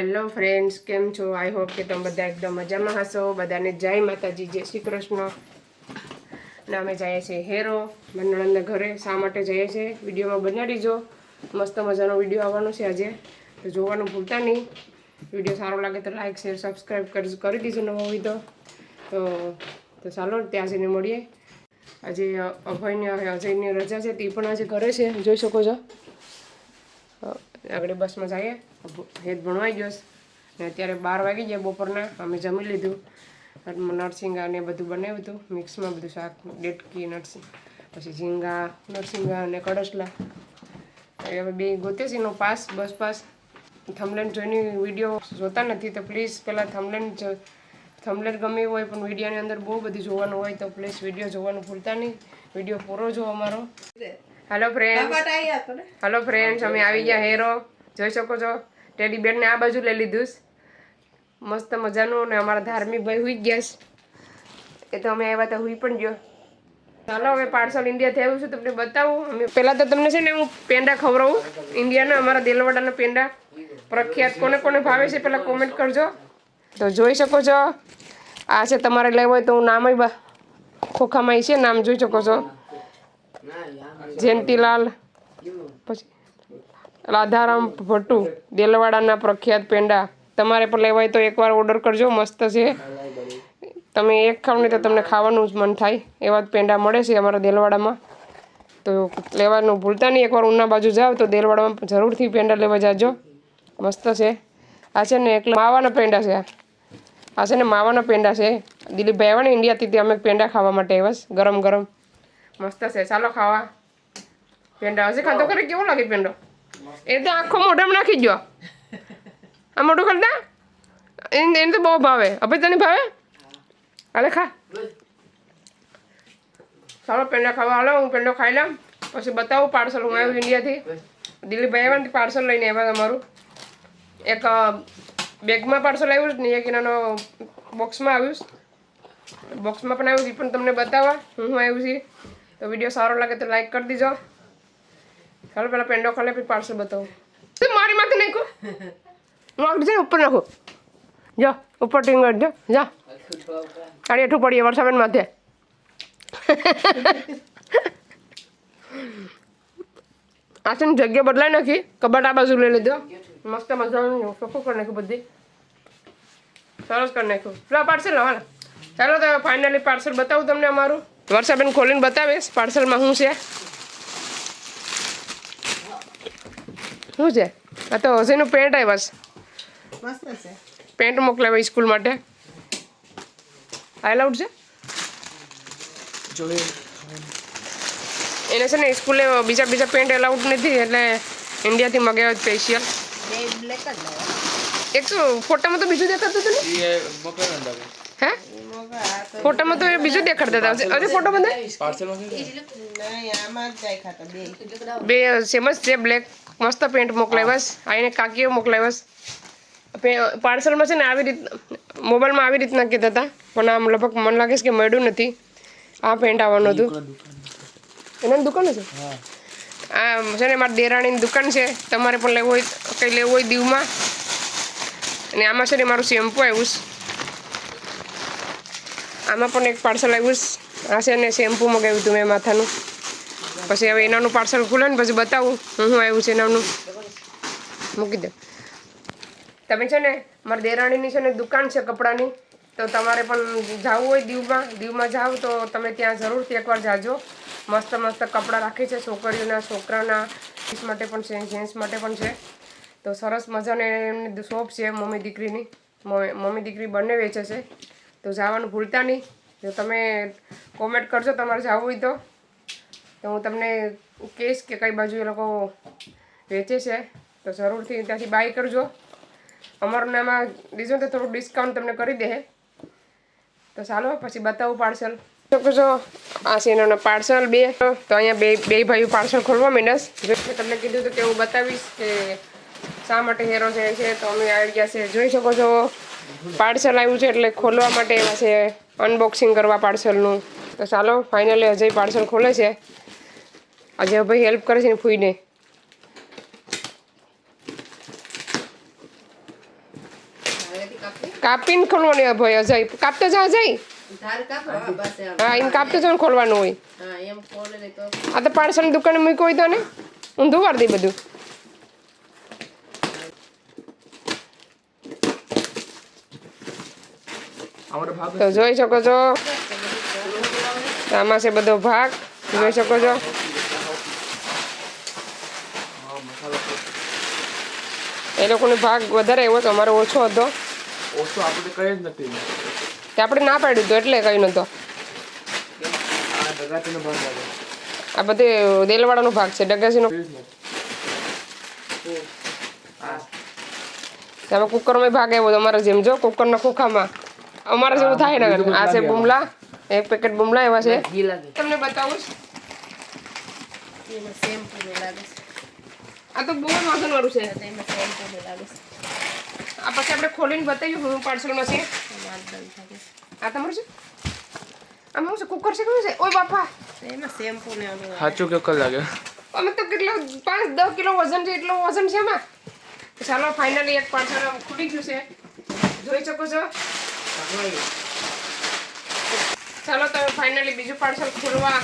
Hello friends, કેમ છો? I hope કે તમે બધા એકદમ મજામાં હશો. બધાને જય માતાજી, જય શ્રી કૃષ્ણ. અને અમે જઈએ છીએ હેરો મનોરંજન ઘરે. શા માટે જઈએ છીએ? વિડીયોમાં બનાવી દીજો. મસ્ત મજાનો વીડિયો આવવાનો છે આજે. તો જોવાનું ભૂલતા નહીં. વીડિયો સારો લાગે તો લાઈક શેર સબસ્ક્રાઈબ કરી કરી દીજો નવો હોય તો તો તો ચાલો ત્યાં જઈને મળીએ. આજે અભયની અજયની રજા છે, તે પણ આજે ઘરે છે. જોઈ શકો છો. આગળ બસમાં જઈએ. હેત ભણવાઈ ગયો ને અત્યારે બાર વાગી ગયા બપોરના. અમે જમી લીધું. નરસિંગા ને બધું બનાવ્યું હતું. મિક્સમાં બધું શાક, ડેટકી નરસિંગ પછી ઝીંગા નરસિંગા અને કડસલા. હવે બે ગોતે છે. એનો પાસ, બસ પાસ. થમલેન જોઈને વીડિયો જોતા નથી. તો પ્લીઝ પહેલાં થમલેન થમલેન ગમે હોય પણ વિડીયોની અંદર બહુ બધું જોવાનું હોય તો પ્લીઝ વીડિયો જોવાનું ભૂલતા નહીં. વીડિયો પૂરો જો અમારો. હેલો ફ્રેન્ડ હેલો ફ્રેન્ડ્સ અમે આવી ગયા હેરો. જોઈ શકો છો ટેડી બેરને આ બાજુ લઈ લીધું મસ્ત મજાનું ને અમારા ધાર્મિક ભાઈ હુઈ ગયા છે. એ તો અમે આવ્યા તો હુઈ પણ ગયો. ચાલો હવે પાર્સલ ઇન્ડિયા થયું છે તમને બતાવું. અમે પહેલાં તો તમને છે ને હું પેંડા ખવડાવું. ઇન્ડિયાના અમારા દેલવાડાના પેંડા. પ્રખ્યાત કોને કોને ભાવે છે પહેલાં કોમેન્ટ કરજો. તો જોઈ શકો છો. આ છે તમારે લેવો હોય તો હું નામ બા ખોખામાં છે નામ જોઈ શકો છો. જયંતીલાલ પછી રાધારામ ભટ્ટુ, દેલવાડાના પ્રખ્યાત પેંડા. તમારે પણ લેવાય તો એકવાર ઓર્ડર કરજો, મસ્ત છે. તમે એક ખાવ નહીં તો તમને ખાવાનું જ મન થાય. એવા જ પેંડા મળે છે અમારા દેલવાડામાં. તો લેવાનું ભૂલતા નહીં, એકવાર ઉના બાજુ જાઓ તો દેલવાડામાં જરૂરથી પેંડા લેવા જાજો. મસ્ત છે. આ છે ને એકલા માવાના પેંડા છે આ. છે ને માવાના પેંડા છે. દિલીપભાઈ, આવે ને ઇન્ડિયાથી અમે પેંડા ખાવા માટે આવ્યા ગરમ ગરમ. મસ્ત છે ચાલો ખાવા પેંડા હજી ખાતો કરે કેવો લાગે પેંડો એ તો આખો મોઢામાં નાખી ગયો આ મોઢું કરતા એને એને તો બહુ ભાવે હવે તને ભાવે હાલે ખા ચાલો પેંડો ખાવા હાલો હું પેંડો ખાઈ લઉં પછી બતાવું પાર્સલ હું આવ્યું ઇન્ડિયાથી દિલીપભાઈ આવ્યા પાર્સલ લઈને આવ્યા તમારું એક બેગમાં પાર્સલ આવ્યું જ ને એક એનાનો બોક્સમાં આવ્યું બોક્સમાં પણ આવ્યું છે પણ તમને બતાવવા હું આવ્યું છે તો વીડિયો સારો લાગે તો લાઈક કરી દીજો. ચાલો, પેલા પેંડો ખાલે, પછી પાર્સલ બતાવું. મારી માથે નાખો છે ને ઉપર નાખો. જો, ઉપર ટીંગર જો, જા. ગાડી હેઠું પડીએ વરસાદ માથે. આ છે ને જગ્યા બદલાઈ નાખી. કબાટ આ બાજુ લઈ લીધો. મસ્ત મજાનું ચોખ્ખું કરી નાખ્યું બધી. સરસ કરી નાખ્યું. પેલા પાર્સલ હાલ. ચાલો, તો ફાઇનલી પાર્સલ બતાવું તમને અમારું. વર્ષાબેન ખોલીને બતાવીશ પાર્સલમાં શું છે? શું છે? આ તો હસીનું પેન્ટ આવ્યા છે. પેન્ટ મોકલાવ્યા સ્કૂલ માટે. આઈ છે? એને છે ને સ્કૂલે બીજા બીજા પેન્ટ એલાઉડ નથી એટલે ઇન્ડિયાથી મગાવ્યો સ્પેશિયલ એક શું ફોટામાં તો બીજું દેખાતું હતું ને એ મોકલો ને તમે હે મોગા આ તો ફોટામાં તો એ બીજું દેતા. હશે અરે ફોટો બધા બે બે સેમ જ છે બ્લેક મસ્ત પેન્ટ મોકલાવ્યા છે આ એને કાકીઓ મોકલાવ્યા છે પાર્સલમાં છે ને આવી રીત મોબાઈલમાં આવી રીતના કહેતા હતા. પણ આમ લગભગ મને લાગે છે કે મળ્યું નથી. આ પેન્ટ આવવાનું હતું. એના દુકાન છે આ છે ને મારી દેરાણીની દુકાન છે. તમારે પણ લેવું હોય કંઈ લેવું હોય દીવમાં. અને આમાં છે ને મારું શેમ્પુ આવ્યું છે. આમાં પણ એક પાર્સલ આવ્યું આ છે ને શેમ્પુ મગાવ્યું હતું મેં માથાનું. પછી હવે એનાનું પાર્સલ ખુલે ને પછી બતાવું હું શું આવ્યું છે એનાનું. મૂકી દો. તમે છે ને, મારી દેરાણીની છે ને દુકાન છે કપડાની, તો તમારે પણ જવું હોય દીવમાં દીવમાં જાઓ તો તમે ત્યાં જરૂરથી એકવાર જાજો. મસ્ત મસ્ત કપડાં રાખે છે છોકરીઓના, છોકરાના જેન્ટ્સ માટે પણ છે, જેન્ટ્સ માટે પણ છે. તો સરસ મજાને એમની શોપ છે મમ્મી દીકરીની. મમ્મી દીકરી બંને વેચે છે. તો જવાનું ભૂલતા નહીં. જો તમે કોમેન્ટ કરજો તમારે જવું હોય તો. તો હું તમને કહીશ કે કઈ બાજુ એ લોકો વેચે છે. તો જરૂરથી ત્યાંથી બાય કરજો. અમારું નામાં દીધું તો થોડું ડિસ્કાઉન્ટ તમને કરી દે. તો ચાલો, પછી બતાવું પાર્સલ જો, આ છે એનો પાર્સલ બે. તો અહીંયા બે બે ભાઈઓ પાર્સલ ખોલવા માંડ્યા છે. જો તમને કીધું હતું કે હું બતાવીશ કે શા માટે હેરો છે છે. તો અમે આવી ગયા છે, જોઈ શકો છો. પાર્સલ આવ્યું છે એટલે ખોલવા માટે એવા છે અનબોક્સિંગ કરવા પાર્સલનું. તો ચાલો ફાઇનલી અજય પાર્સલ ખોલે છે. અજય ભાઈ હેલ્પ કરે છે ને ફૂઈને. કાપીને ખોલવાની ભાઈ અજય. કાપતો જા અજય. હા, એમ. કાપતો જવાનું ખોલવાનું હોય. એમ આ તો પાર્સલની દુકાને મૂક્યું હોય તો ને. ઊંધું વાર દે બધું અમારો ભાગ તો જોઈ શકો છો. આમાં છે બધો ભાગ. જોઈ શકો છો. એ લોકોનો ભાગ વધારે એવો તો અમારો ઓછો હતો. ઓછો આપણે કઈ જ નથી. તે આપણે ના પાડ્યું હતું એટલે કઈ નહોતો. આ બધે દેલવાડાનો ભાગ છે ડગાસીનો આ કુકરમાં ભાગ આવ્યો તમારે જેમ. જો કુકરના ખોખામાં. અમારા જેવું થાય ને આ છે બુમલા એક પેકેટ બુમલા એવા છે. તમને બતાવું આ તો બહુ જ વાસણ વાળું છે. આ પછી આપણે ખોલીને બતાવ્યું હું પાર્સલમાં છે. આ તમારું છે? આમાં શું છે? કુકર છે કેવું છે? ઓય બાપા. એમાં શેમ્પુ ને સાચું કે કલ લાગે? અમે તો કેટલો પાંચ દસ કિલો વજન છે એટલો વજન છે એમાં. ચાલો ફાઇનલી એક પાર્સલ ખુલી ગયું છે. જોઈ શકો છો. ચાલો તમે ફાઇનલી બીજું પાર્સલ ખોલવા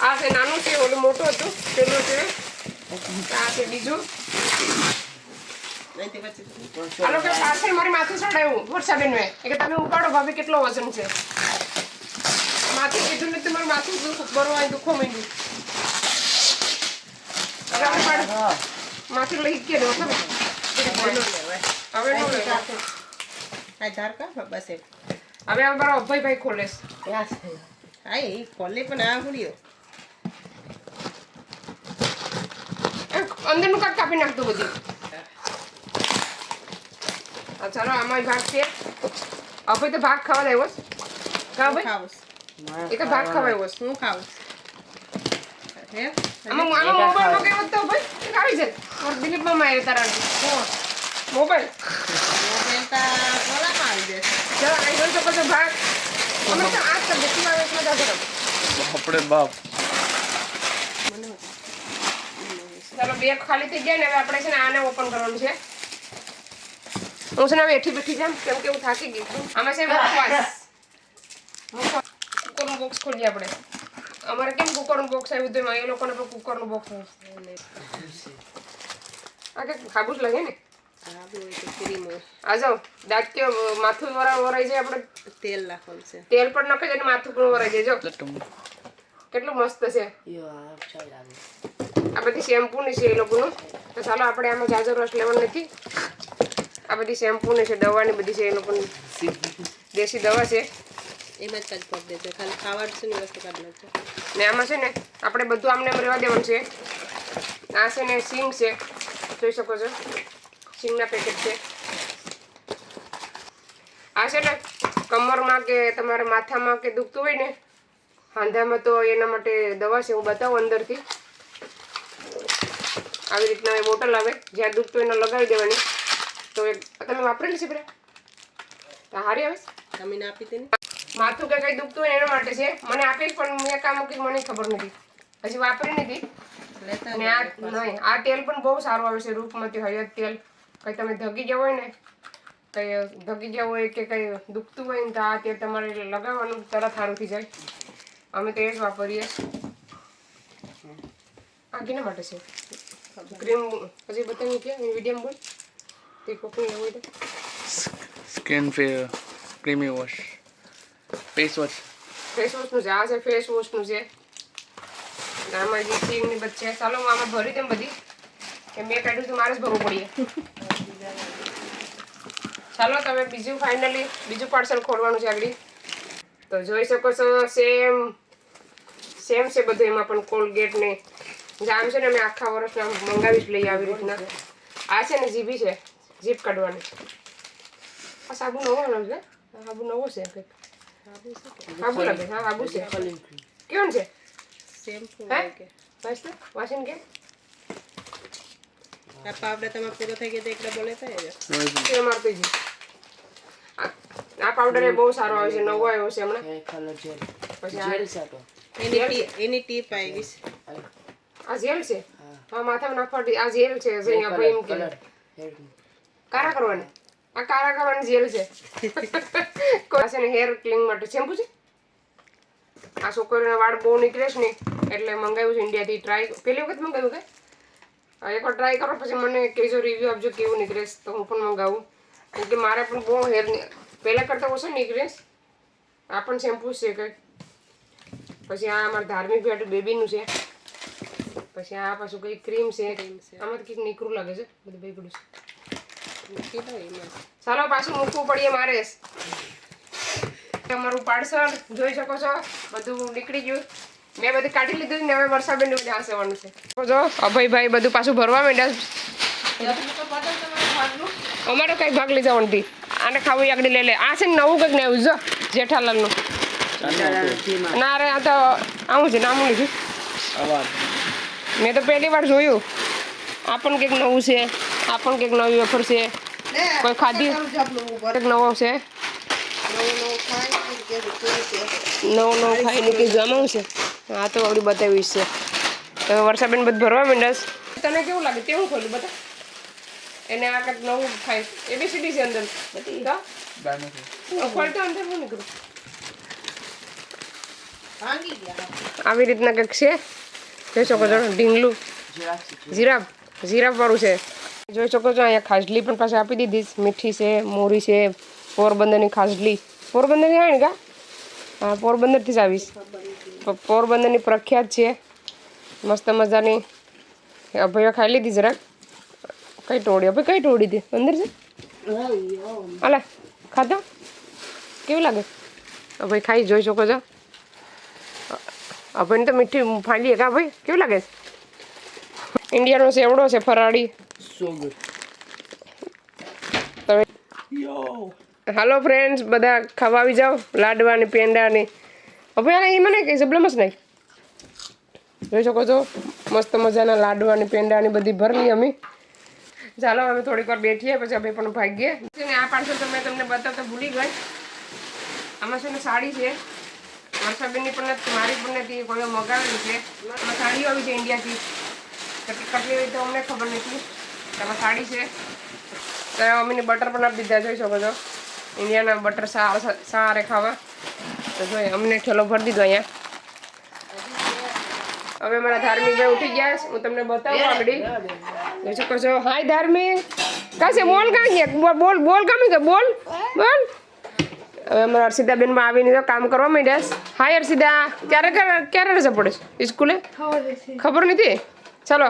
આ છે નાનું છે ઓલું મોટું હતું. પેલું છે આ છે બીજું. આનો કે પાર્સલ મારી માથે ચડાવ્યું વર્ષાબેન એ કે તમે ઉપાડો ભાભી કેટલો વજન છે? માથે કીધું ને તમારું માથું બરવા દુખો માંડ્યું. માથું લઈ કે હવે બસ એમ હવે આ મારો અભયભાઈ ખોલે. હા એ ખોલે પણ આ એ અંદરનું કાંઈક કાપી નાખતું બધું. આ ચાલો આમાં ભાગ છે. અભય તો ભાગ ખાવા આવ્યો છે. કા ભાઈ? ખાવું એ તો ભાગ ખાવા આવ્યો છે. હું ખાવું હે? આમાં આમાં મોબાઈલ મગાવ્યો તો ભાઈ? આવી જાય. મારા દિલીપ મામા આવ્યા તારા મોબાઈલ. મોબાઈલ તા બાપડે બાપ. ચાલો બે ખાલી થઈ ગયા ને હવે આપણે છે ને આને ઓપન કરવાનું છે. હું છે ને હવે એઠી બેઠી જામ કેમ કે હું થાકી ગઈ છું. આમાં છે મુખવાસ. કુકરનું બોક્સ ખોલીએ આપણે. અમારે કેમ કુકરનું બોક્સ આવ્યું હતું એમાં? એ લોકોને પણ કુકરનું બોક્સ આવ્યું આ કંઈક ખાબું જ લાગે ને? આ બહુ હોય તો ક્રીમ હોય આ જાઓ દાંત કે માથું વરા વરાઈ જાય આપણે. તેલ નાખવાનું છે. તેલ પણ નાખે જાય માથું પણ વરાઈ જાય જો. કેટલું મસ્ત છે. આ બધી શેમ્પૂની છે એ લોકોનું. તો ચાલો આપણે આમાં જાજો રસ લેવાનો નથી. આ બધી શેમ્પૂની છે દવાની બધી છે એ લોકોની. દેશી દવા છે. એમાં જ કાઢ પગ દેજો. ખાલી ખાવાનું છે ને વસ્તુ કાઢ નાખજો. ને આમાં છે ને આપણે બધું આમને એમ રહેવા દેવાનું છે. આ છે ને સિંગ છે. જોઈ શકો છો. સિંગના પેકેટ છે. આ છે ને કમરમાં કે તમારે માથામાં કે દુખતું હોય ને હાંધામાં તો એના માટે દવા છે હું બતાવું અંદરથી. આવી રીતના એ બોટલ આવે જ્યાં દુખતું એને લગાવી દેવાની. તો એ તમે વાપરેલી છે પેલા? હારી આવે? તમે આપી તેને માથું કે કઈ દુખતું હોય ને એના માટે છે. મને આપી પણ મેં કામ મૂકી મને ખબર નથી. હજી વાપરી નથી. આ નહીં આ તેલ પણ બહુ સારું આવે છે રૂપમતી હળિયત તેલ. કઈ તમે ધગી ગયા હોય ને કઈ ધગી ગયા હોય કે કઈ દુખતું હોય ને તો આ તેલ તમારે લગાવવાનું તરત સારું થઈ જાય. અમે તો એ જ વાપરીએ. આ કેના માટે છે? ક્રીમ પછી બતાવી કે મીડિયમ બોલ. તે કોકની એવું હોય તો. Skin fair creamy wash. Face wash. Face વોશનું છે આ છે ફેસ વોશનું છે આમાં જે સિંગની છે. ચાલો હું આમાં ભરી દેમ બધી. કે મેં કાઢ્યું તો મારે જ ભરવું પડીએ. ચાલો તમે બીજું ફાઇનલી બીજું પાર્સલ ખોલવાનું છે આગળ. તો જોઈ શકો છો સેમ સેમ છે બધું એમાં પણ કોલગેટ ને જામ છે ને અમે આખા વર્ષના મંગાવી જ લઈએ આવી રીતના. આ છે ને જીભી છે જીભ કાઢવાની. આ સાબુ નવો આવ્યો છે સાબુ નવો છે કંઈક. સાબુ લાગે હા સાબુ છે. કેવું છે? સેમ હે? હોય કે બસ કે આ પાવડર તમારે પૂરો થઈ ગયો તો એકલા બોલે થાય જ. તે આ પાવડર એ બહુ સારો આવે છે નવો આવ્યો છે હમણાં. પછી આ એની ટી- એની ટીપ આવી છે. આ જેલ છે? હા. માથામાં નાખવા આ જેલ છે અહીંયા ભાઈ એમ કારા કરવાની. આ કારા કરવાની જેલ છે. કોઈ છે ને હેર ક્લીન માટે. શેમ્પુ છે? આ છોકરીના વાળ બહુ નીકળે છે ને એટલે મંગાવ્યું છે ઇન્ડિયાથી ટ્રાય પેલી વખત મંગાવ્યું કે એકવાર ટ્રાય કરો પછી મને કહેજો રિવ્યૂ આપજો કેવું નીકળે તો હું પણ મંગાવું. કેમ કે મારે પણ બહુ હેર પહેલાં કરતાં ઓછો નીકળે આ પણ શેમ્પુ છે કંઈ પછી આ અમારા ધાર્મિક ભેટ બેબીનું છે. પછી આ પાછું કંઈ ક્રીમ છે. આમાં તો કંઈક નીકળું લાગે છે. બધું બેગડું છે. ચાલો પાછું મૂકવું પડીએ મારે. તમારું પાર્સલ જોઈ શકો છો. બધું નીકળી ગયું. મેં બધું કાઢી લીધું ને હવે વર્ષાબેન ને બધા હસવાનું છે. જો અભયભાઈ બધું પાછું ભરવા માંડ્યા અમારો કઈ ભાગ લઈ જવાનું હતી આને ખાવું આગળ લઈ લે. આ છે ને નવું કંઈક ને આવ્યું જો જેઠાલાલનું. ના અરે આ તો આવું છે નામ લીધું. મેં તો પહેલી વાર જોયું. આ પણ કંઈક નવું છે આ પણ કંઈક નવી ઓફર છે. કોઈ ખાધી? કંઈક નવો છે? નવું નવું ખાઈને કંઈક જમાવું છે? હા તો આપણી બતાવીશ છે. તો વર્ષાબેન બધું ભરવા માંડ્યાસ તને કેવું લાગે? કેવું ખોલ્યું બધા એને આ કંઈક નવું ખાય. એબીસીડી છે અંદર. બધી. ખોલતો અંદર હું નીકળું? આવી રીતના કંઈક છે? જોઈ શકો છો ઢીંગલું. જીરાફ. જીરાફ વાળું છે. જોઈ શકો છો અહીંયા ખાજલી પણ પાછી આપી દીધી મીઠી છે મોરી છે પોરબંદરની ખાજલી. પોરબંદરની આવે ને કા? હા પોરબંદરથી જ આવીશ. પોરબંદરની પ્રખ્યાત છે. મસ્ત મજાની. અભય ખાઈ લીધી જરાક. કઈ ટોળી? અભય કઈ ટોળી હતી? અંદર છે? અલા ખાધો? કેવું લાગે? અભય ખાઈ જોઈ શકો છો. અભયને તો મીઠી ફાંડીએ કા ભાઈ કેવું લાગે? છે ઇન્ડિયાનો સેવડો છે ફરાળી. તમે હાલો ફ્રેન્ડ્સ બધા ખાવા આવી જાઓ. લાડવા ને પેંડા ને એ મને કહી જબલમ જ નહીં. જોઈ શકો છો, મસ્ત મજાના લાડવા ને પેંડા ને બધી ભરલી અમે. ચાલો, અમે થોડીક વાર બેઠીએ, પછી અમે પણ ભાગીએ. છે ને આ પાર્સલ તો મેં તમને બતાવતા ભૂલી ગઈ. આમાં છે ને સાડી છે. વર્ષાબેનની પણ નથી, મારી પણ નથી કોઈ મગાવેલી છે. આમાં સાડીઓ આવી છે ઇન્ડિયાથી. કેટલી તો અમને ખબર નથી. આમાં સાડી છે. તો અમીને બટર પણ આપી દીધા, જોઈ શકો છો. ઇન્ડિયાના બટર સારા સારા ખાવા. તો જોઈએ અમને ઠેલો ભરી દીધો અહીંયા. હવે મારા ધાર્મિક ભાઈ ઉઠી ગયા હું તમને બતાવું આગળ જોઈ શકો છો. હાય ધાર્મિક. કાશે બોલ કાં ગયા બોલ બોલ બોલ કે બોલ બોલ. હવે અમારા હર્ષિતાબેનમાં આવીને તો કામ કરવા માંડ્યા હાય ક્યારે ક્યારે ક્યારે રજા પડે સ્કૂલે? ખબર નથી. ચાલો.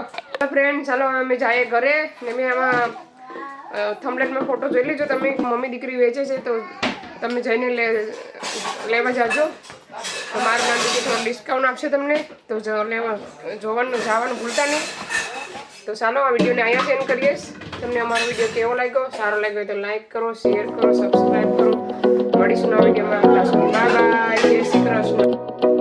ફ્રેન્ડ ચાલો અમે જઈએ ઘરે. ને મેં આમાં થમલેટમાં ફોટો જોઈ લેજો. તમે મમ્મી દીકરી વેચે છે, તો તમે જઈને લે, લેવા જાજો. તો મારા થોડું ડિસ્કાઉન્ટ આપશે તમને. તો જો લેવા, જોવાનું, જવાનું ભૂલતા નહીં. તો ચાલો, આ વિડીયોને અહીંયા સેન્ડ કરીએ. તમને અમારો વીડિયો કેવો લાગ્યો? સારો લાગ્યો તો લાઈક કરો શેર કરો સબસ્ક્રાઈબ કરો. મળીશું નવા વિડીયોમાં. બાય જય શ્રી કૃષ્ણ.